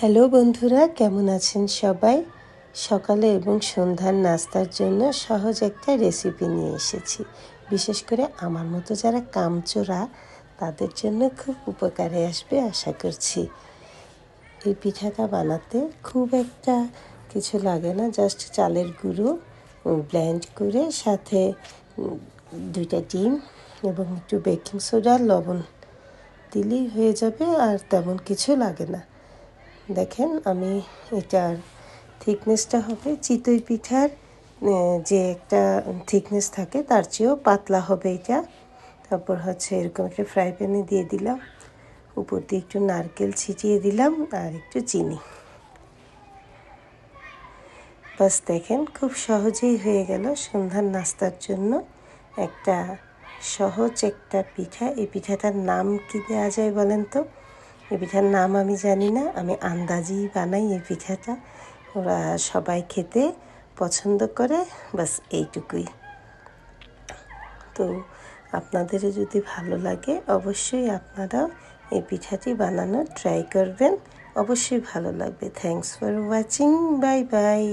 Hello বন্ধুরা, কেমন আছেন সবাই? সকালে এবং সন্ধ্যার নাস্তার জন্য সহজ একটা রেসিপি নিয়ে এসেছি। বিশেষ করে আমার মতো যারা কামচোরা, তাদের জন্য খুব উপকারে আসবে আশা করছি। এই পিঠাটা বানাতে খুব একটা কিছু লাগে না জাস্ট চালের গুঁড়ো ব্লেন্ড করে সাথে দুইটা ডিম এবং একটু বেকিং সোডা লবণ দিলেই হয়ে যাবে আর তেমন কিছু লাগে না। দেখেন, আমি এটার থিকনেসটা হবে চিতই পিঠার যে একটা থিকনেস থাকে তার চেয়েও পাতলা হবে এটা। তারপর হচ্ছে এরকম একটা ফ্রাই প্যানে দিয়ে দিলাম। উপর দিয়ে একটু নারকেল ছিটিয়ে দিলাম আর একটু চিনি। বাস দেখেন, খুব সহজেই হয়ে গেল সন্ধ্যার নাস্তার জন্য একটা সহজ একটা পিঠা। এই পিঠাটার নাম কি দেওয়া যায় বলেন তো? এই পিঠার নাম আমি জানি না। আমি আন্দাজেই বানাই এই পিঠাটা। ওরা সবাই খেতে পছন্দ করে বাস এইটুকুই। তো আপনাদের যদি ভালো লাগে, অবশ্যই আপনারাও এই পিঠাটি বানানোর ট্রাই করবেন। অবশ্যই ভালো লাগবে। Thanks for watching bye bye